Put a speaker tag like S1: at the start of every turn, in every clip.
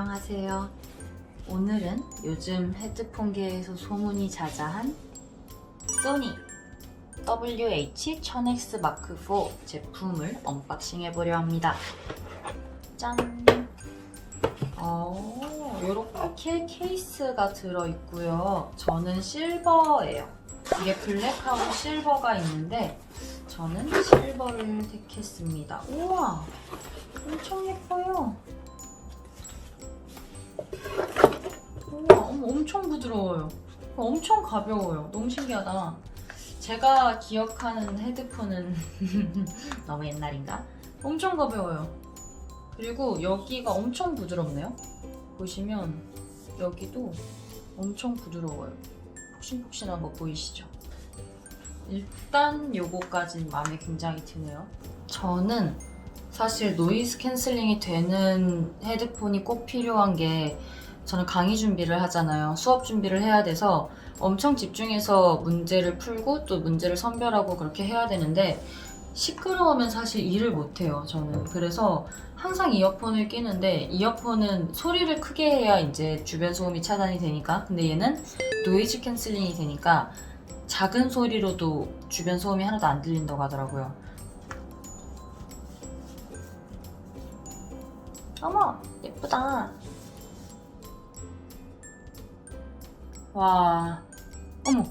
S1: 안녕하세요. 오늘은 요즘 헤드폰계에서 소문이 자자한 소니 WH-1000X 마크 4 제품을 언박싱 해보려 합니다. 짠! 어, 이렇게 케이스가 들어있고요. 저는 실버예요. 이게 블랙하고 실버가 있는데 저는 실버를 택했습니다. 우와! 엄청 예뻐요. 엄청 부드러워요. 엄청 가벼워요. 너무 신기하다. 제가 기억하는 헤드폰은 너무 옛날인가? 엄청 가벼워요. 그리고 여기가 엄청 부드럽네요. 보시면 여기도 엄청 부드러워요. 폭신폭신한 거 보이시죠? 일단 요거까진 마음에 굉장히 드네요. 저는 사실 노이즈 캔슬링이 되는 헤드폰이 꼭 필요한 게 저는 강의 준비를 하잖아요. 수업 준비를 해야 돼서 엄청 집중해서 문제를 풀고 또 문제를 선별하고 그렇게 해야 되는데 시끄러우면 사실 일을 못해요. 저는 그래서 항상 이어폰을 끼는데 이어폰은 소리를 크게 해야 이제 주변 소음이 차단이 되니까 근데 얘는 노이즈 캔슬링이 되니까 작은 소리로도 주변 소음이 하나도 안 들린다고 하더라고요. 어머 예쁘다. 와 어머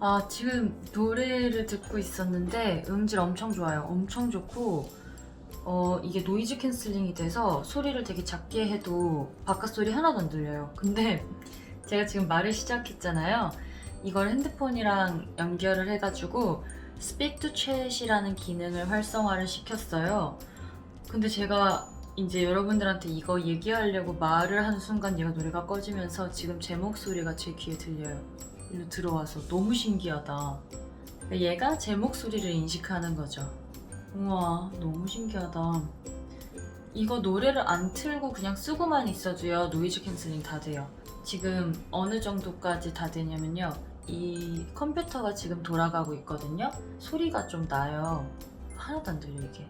S1: 아 지금 노래를 듣고 있었는데 음질 엄청 좋아요. 엄청 좋고 어 이게 노이즈 캔슬링이 돼서 소리를 되게 작게 해도 바깥 소리 하나도 안 들려요. 근데 제가 지금 말을 시작했잖아요. 이걸 핸드폰이랑 연결을 해가지고 to Chat이라는 기능을 활성화를 시켰어요. 근데 제가 이제 여러분들한테 이거 얘기하려고 말을 하는 순간 얘가 노래가 꺼지면서 지금 제 목소리가 제 귀에 들려요. 일로 들어와서 너무 신기하다. 얘가 제 목소리를 인식하는 거죠. 우와, 너무 신기하다. 이거 노래를 안 틀고 그냥 쓰고만 있어도요, 노이즈 캔슬링 다 돼요. 지금 어느 정도까지 다 되냐면요. 이 컴퓨터가 지금 돌아가고 있거든요. 소리가 좀 나요. 하나도 안 들려, 이게.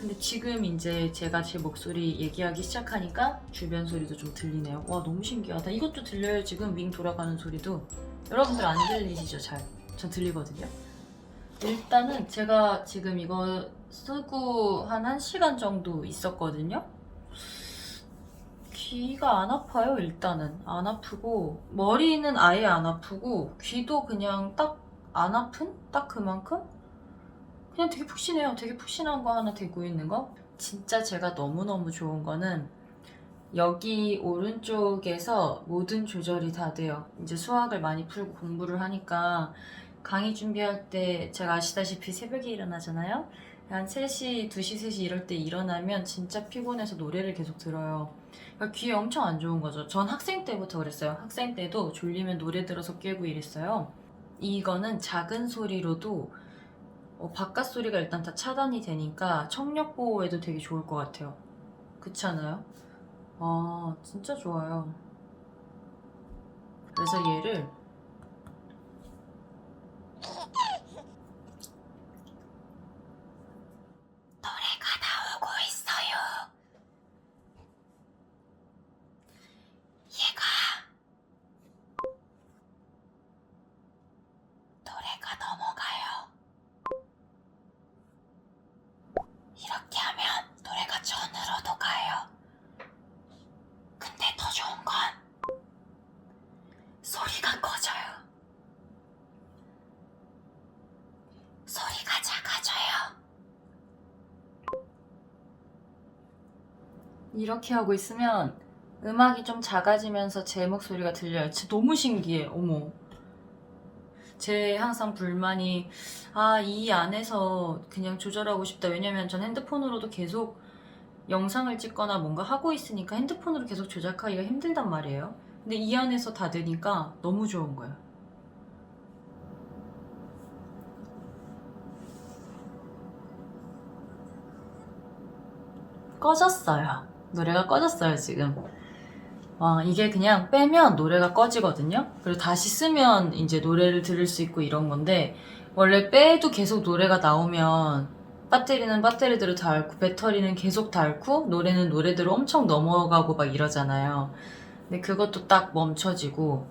S1: 근데 지금 이제 제가 제 목소리 얘기하기 시작하니까 주변 소리도 좀 들리네요. 와 너무 신기하다. 이것도 들려요 지금 윙 돌아가는 소리도. 여러분들 안 들리시죠 잘? 전 들리거든요. 일단은 제가 지금 이거 쓰고 한 1시간 정도 있었거든요. 귀가 안 아파요 일단은 안 아프고 머리는 아예 안 아프고 귀도 그냥 딱 안 아픈? 딱 그만큼? 그냥 되게 푹신해요. 되게 푹신한 거 하나 대고 있는 거. 진짜 제가 너무너무 좋은 거는 여기 오른쪽에서 모든 조절이 다 돼요. 이제 수학을 많이 풀고 공부를 하니까 강의 준비할 때 제가 아시다시피 새벽에 일어나잖아요. 한 3시, 2시, 3시 이럴 때 일어나면 진짜 피곤해서 노래를 계속 들어요. 그러니까 귀에 엄청 안 좋은 거죠. 전 학생 때부터 그랬어요. 학생 때도 졸리면 노래 들어서 깨고 이랬어요. 이거는 작은 소리로도 어, 바깥 소리가 일단 다 차단이 되니까 청력 보호에도 되게 좋을 것 같아요. 그렇지 않아요? 아, 진짜 좋아요. 그래서 얘를 노래가 나오고 있어요. 얘가 노래가 넘어가요. 이렇게 하면 노래가 전으로도 가요. 근데 더 좋은 건 소리가 커져요. 소리가 작아져요. 이렇게 하고 있으면 음악이 좀 작아지면서 제 목소리가 들려요. 진짜 너무 신기해. 어머. 제 항상 불만이 아, 이 안에서 그냥 조절하고 싶다. 왜냐면 전 핸드폰으로도 계속 영상을 찍거나 뭔가 하고 있으니까 핸드폰으로 계속 조작하기가 힘들단 말이에요. 근데 이 안에서 다 되니까 너무 좋은 거예요. 꺼졌어요. 노래가 꺼졌어요, 지금. 와, 이게 그냥 빼면 노래가 꺼지거든요? 그리고 다시 쓰면 이제 노래를 들을 수 있고 이런 건데, 원래 빼도 계속 노래가 나오면 배터리는 배터리대로 닳고 배터리는 계속 닳고 노래는 노래대로 엄청 넘어가고 막 이러잖아요. 근데 그것도 딱 멈춰지고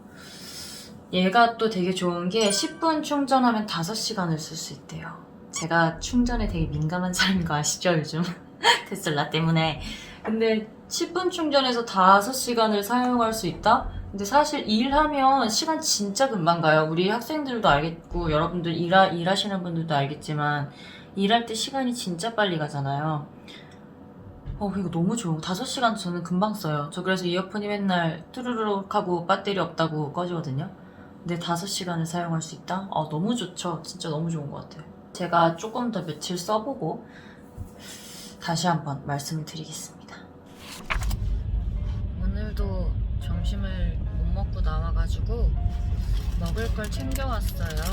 S1: 얘가 또 되게 좋은 게 10분 충전하면 5시간을 쓸 수 있대요. 제가 충전에 되게 민감한 사람인 거 아시죠, 요즘? 테슬라 때문에. 근데 10분 충전해서 5시간을 사용할 수 있다? 근데 사실 일하면 시간 진짜 금방 가요. 우리 학생들도 알겠고, 여러분들 일하, 일하시는 분들도 알겠지만, 일할 때 시간이 진짜 빨리 가잖아요. 어, 이거 너무 좋아. 5시간 저는 금방 써요. 저 그래서 이어폰이 맨날 뚜루루룩 하고 배터리 없다고 꺼지거든요. 근데 5시간을 사용할 수 있다? 어, 너무 좋죠. 진짜 너무 좋은 것 같아요. 제가 조금 더 며칠 써보고 다시 한번 말씀을 드리겠습니다. 오늘도 점심을 못 먹고 나와가지고 먹을 걸 챙겨왔어요.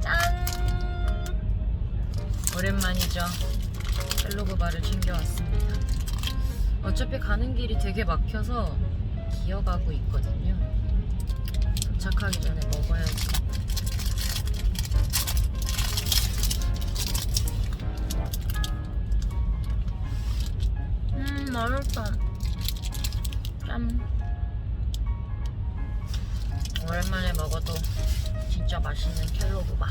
S1: 짠! 오랜만이죠. 샐러그 바를 챙겨왔습니다. 어차피 가는 길이 되게 막혀서 기어가고 있거든요. 도착하기 전에 먹어야지. 음, 맛있다. 오랜만에 먹어도 진짜 맛있는 켈로그바.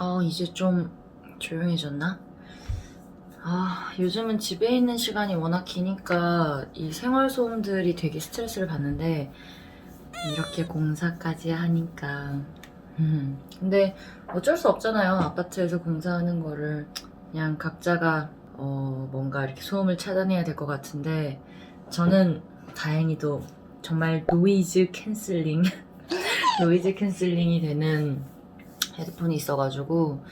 S1: 어, 이제 좀 조용해졌나? 아, 요즘은 집에 있는 시간이 워낙 기니까 이 생활소음들이 되게 스트레스를 받는데 이렇게 공사까지 하니까 음. 근데 어쩔 수 없잖아요. 아파트에서 공사하는 거를 그냥 각자가 어, 뭔가 이렇게 소음을 차단해야 될 것 같은데 저는 다행히도 정말 노이즈 캔슬링 노이즈 캔슬링이 되는 헤드폰이 있어가지고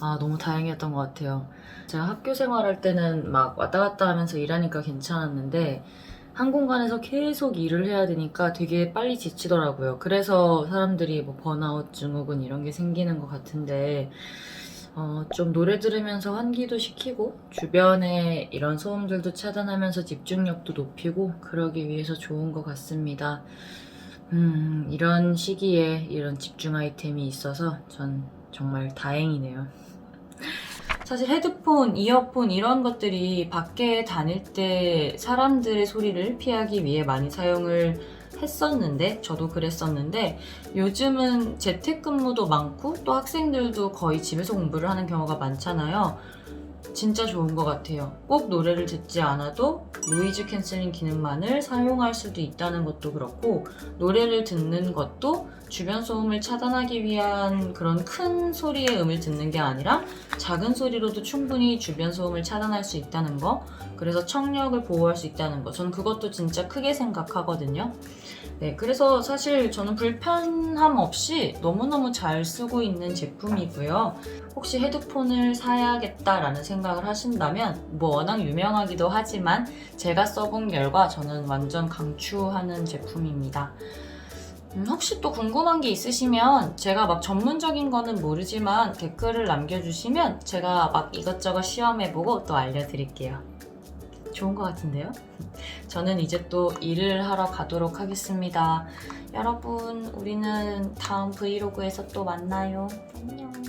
S1: 아 너무 다행이었던 것 같아요. 제가 학교 생활할 때는 막 왔다 갔다 하면서 일하니까 괜찮았는데 한 공간에서 계속 일을 해야 되니까 되게 빨리 지치더라고요. 그래서 사람들이 뭐 번아웃 증후군 이런 게 생기는 것 같은데 어, 좀 노래 들으면서 환기도 시키고 주변에 이런 소음들도 차단하면서 집중력도 높이고 그러기 위해서 좋은 것 같습니다. 음, 이런 시기에 이런 집중 아이템이 있어서 전 정말 다행이네요. 사실 헤드폰, 이어폰 이런 것들이 밖에 다닐 때 사람들의 소리를 피하기 위해 많이 사용을 했었는데, 저도 그랬었는데, 요즘은 재택근무도 많고, 또 학생들도 거의 집에서 공부를 하는 경우가 많잖아요. 진짜 좋은 것 같아요. 꼭 노래를 듣지 않아도 노이즈 캔슬링 기능만을 사용할 수도 있다는 것도 그렇고, 노래를 듣는 것도 주변 소음을 차단하기 위한 그런 큰 소리의 음을 듣는 게 아니라 작은 소리로도 충분히 주변 소음을 차단할 수 있다는 거, 그래서 청력을 보호할 수 있다는 거, 저는 그것도 진짜 크게 생각하거든요. 네, 그래서 사실 저는 불편함 없이 너무너무 잘 쓰고 있는 제품이고요. 혹시 헤드폰을 사야겠다라는 생각을 하신다면, 뭐 워낙 유명하기도 하지만 제가 써본 결과 저는 완전 강추하는 제품입니다. 음, 혹시 또 궁금한 게 있으시면 제가 막 전문적인 거는 모르지만 댓글을 남겨주시면 제가 막 이것저것 시험해보고 또 알려드릴게요. 좋은 것 같은데요? 저는 이제 또 일을 하러 가도록 하겠습니다. 여러분, 우리는 다음 브이로그에서 또 만나요. 안녕.